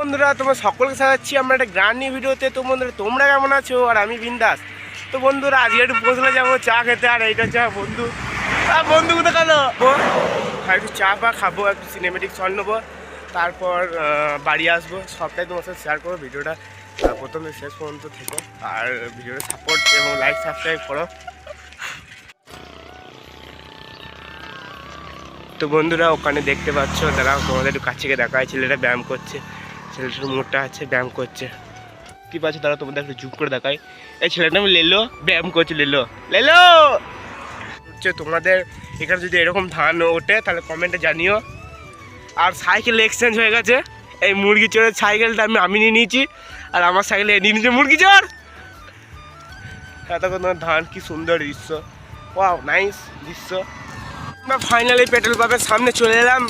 বন্ধুরা, তোমার সকলকে সাজাচ্ছি। আমরা একটা গ্রান্ড নিউ ভিডিওতে। তো বন্ধুরা, তোমরা কেমন আছো? আর আমি বিন্দাস। তো বন্ধুরা, আজকে একটু পৌঁছলে যাব, চা খেতে। আর এইটা চা বন্ধু। আর বন্ধু কোথায় গেল? আর একটু চা পা খাব, একটু সিনেমেটিক শট নেব। তারপর বাড়ি আসব। সবটাই তোমার সাথে শেয়ার করব ভিডিওটা। প্রথমে শেষ পর্যন্ত থেকে। আর ভিডিওটা সাপোর্ট এবং লাইক সাবস্ক্রাইব করো। তো বন্ধুরা, ওখানে দেখতে পাচ্ছ, তারা তোমাদের একটু কাছে দেখা হয় ছেলেটা ব্যায়াম করছে। ছেলেটার মোটা আছে, ব্যায়াম করছে। কি পাচ্ছ তারা তোমাদের একটু জুম করে দেখায় এই ছেলেটা আমি লেলো, ব্যায়াম করছে লেলো। লেলো! হচ্ছে তোমাদের, এখানে যদি এরকম ধান ওঠে, তাহলে কমেন্টে জানিও। আর সাইকেল এক্সচেঞ্জ হয়ে গেছে। এই মুরগি চোরের সাইকেলটা আমি আমি নিয়ে নিয়েছি। আর আমার সাইকেলে নিয়ে নিয়েছে মুরগি চোর! এতক্ষণ তোমার ধান কি সুন্দর দৃশ্য। ওয়াও নাইস দৃশ্য। আমরা ফাইনালি পেট্রোল পাম্পের সামনে চলে এলাম।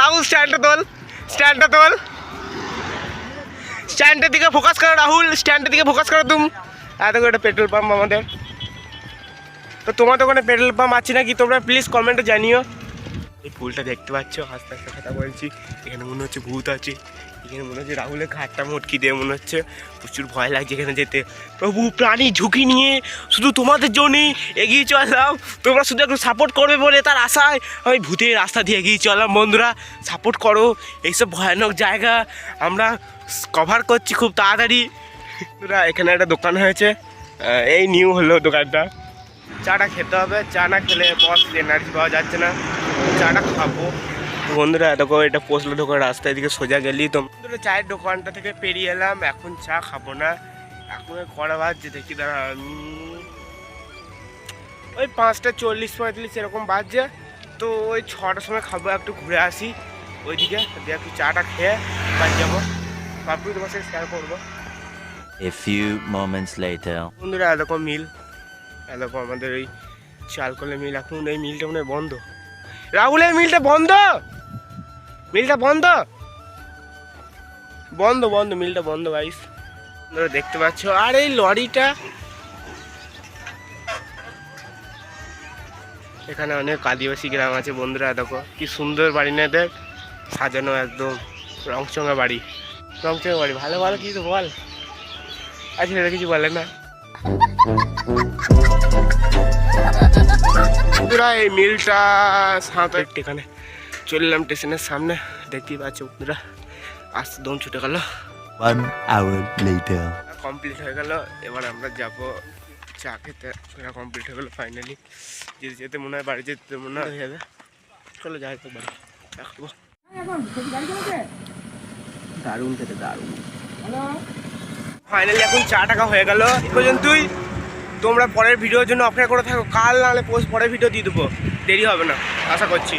রাহুল স্ট্যান্ডটা তোল। স্ট্যান্ডটা তোল। স্ট্যান্ডের দিকে ফোকাস করো, রাহুল। স্ট্যান্ডের দিকে ফোকাস করো তুমি। এত করে একটা পেট্রোল পাম্প আমাদের। তো তোমাদের ওখানে পেট্রোল পাম্প আছে নাকি? তোমরা প্লিজ কমেন্টে জানিও। এই ফুলটা দেখতে পাচ্ছ? আস্তে আস্তে কথা বলছি। এখানে মনে হচ্ছে ভূত আছে। এখানে মনে হচ্ছে রাহুলের ঘাটটা মটকি দিয়ে মনে হচ্ছে প্রচুর ভয় লাগছে এখানে যেতে। প্রভু, প্রাণী ঝুঁকি নিয়ে শুধু তোমাদের জন্যই এগিয়ে চললাম। তোমরা শুধু একটু সাপোর্ট করবে বলে তার আশায় আমি ভূতের রাস্তা দিয়ে এগিয়ে চললাম, বন্ধুরা। সাপোর্ট করো। এইসব ভয়ানক জায়গা আমরা কভার করছি খুব তাড়াতাড়ি। বন্ধুরা, এখানে একটা দোকান হয়েছে। এই নিউ হলো দোকানটা। চাটা খেতে হবে। চা না খেলে বস এনার্জি পাওয়া যাচ্ছে না। চাটা খাব। বন্ধুরা দেখো এটা পৌঁছলো ঢোকার রাস্তায় এদিকে সোজা গেলি তো। বন্ধুরা চায়ের দোকানটা থেকে পেরিয়ে এলাম এখন চা খাব না। এখন কড়া বাজছে দেখি দাঁড়া আমি ওই পাঁচটা চল্লিশ পঁয়তাল্লিশ এরকম বাজছে। তো ওই ছটার সময় খাব একটু ঘুরে আসি। ওইদিকে দিয়ে একটু চাটা খেয়ে বাড়ি যাব। তারপরে তোমার সাথে শেয়ার করব। A few moments later. বন্ধুরা এরকম মিল। এরকম আমাদের ওই চালকলে মিল। এখন এই মিলটা মনে হয় বন্ধ। রাহুল এই মিলটা বন্ধ? মিলটা বন্ধ? বন্ধ বন্ধ, মিলটা বন্ধ তোমরা দেখতে পাচ্ছ, আর এই লরিটা এখানে অনেক আদিবাসী গ্রাম আছে, বন্ধুরা, দেখো, কি সুন্দর বাড়ি না দেখ? সাজানো একদম, রংচঙা বাড়ি। রংচঙা বাড়ি, ভালো ভালো কিছু বল। আচ্ছা কিছু বলে না। বন্ধুরা এই মিলটা সাঁতার এখানে চললাম স্টেশনের সামনে। দেখতেই পাচ্ছ বন্ধুরা আসতে দম ছুটে গেল। One hour later. কমপ্লিট হয়ে গেল। এবার আমরা যাব চা খেতে। সেটা কমপ্লিট হয়ে গেলো ফাইনালি যেতে যেতে মনে হয় বাড়ি যেতে মনে হয়। হয়ে যাবে। চলো যাই তো বাড়ি। রাখব। দারুণ খেতে দারুণ। ফাইনালি এখন চা টাকা হয়ে গেল। পর্যন্তই। তোমরা পরের ভিডিওর জন্য অপেক্ষা করে থাকো। কাল নাহলে পোস্ট পরের ভিডিও দিয়ে দেবো। দেরি হবে না। আশা করছি।